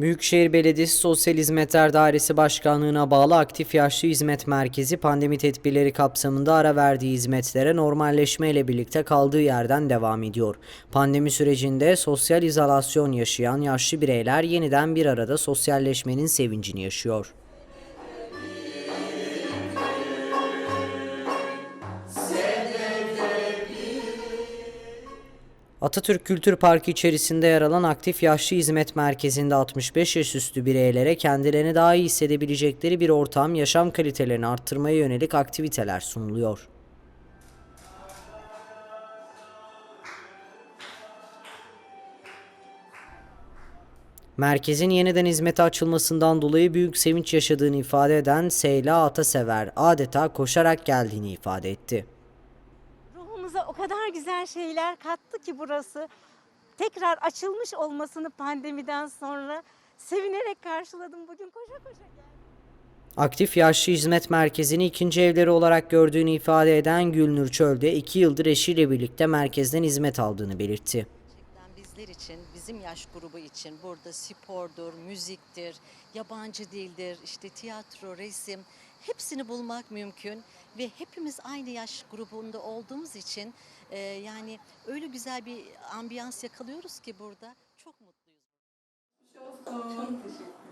Büyükşehir Belediyesi Sosyal Hizmetler Dairesi Başkanlığı'na bağlı Aktif Yaşlı Hizmet Merkezi pandemi tedbirleri kapsamında ara verdiği hizmetlere normalleşme ile birlikte kaldığı yerden devam ediyor. Pandemi sürecinde sosyal izolasyon yaşayan yaşlı bireyler yeniden bir arada sosyalleşmenin sevincini yaşıyor. Atatürk Kültür Parkı içerisinde yer alan Aktif Yaşlı Hizmet Merkezi'nde 65 yaş üstü bireylere kendilerini daha iyi hissedebilecekleri bir ortam, yaşam kalitelerini arttırmaya yönelik aktiviteler sunuluyor. Merkezin yeniden hizmete açılmasından dolayı büyük sevinç yaşadığını ifade eden Seyla Atasever adeta koşarak geldiğini ifade etti. Ruhumuza o kadar güzel şeyler kattı ki burası. Tekrar açılmış olmasını pandemiden sonra sevinerek karşıladım. Bugün koşa koşa geldim. Aktif Yaşlı Hizmet Merkezi'ni ikinci evleri olarak gördüğünü ifade eden Gülnur Çölde, iki yıldır eşiyle birlikte merkezden hizmet aldığını belirtti. Gerçekten bizler için, bizim yaş grubu için burada spordur, müziktir, yabancı dildir, işte tiyatro, resim hepsini bulmak mümkün ve hepimiz aynı yaş grubunda olduğumuz için e, yani öyle güzel bir ambiyans yakalıyoruz ki burada çok mutluyuz. Çok teşekkür ederim.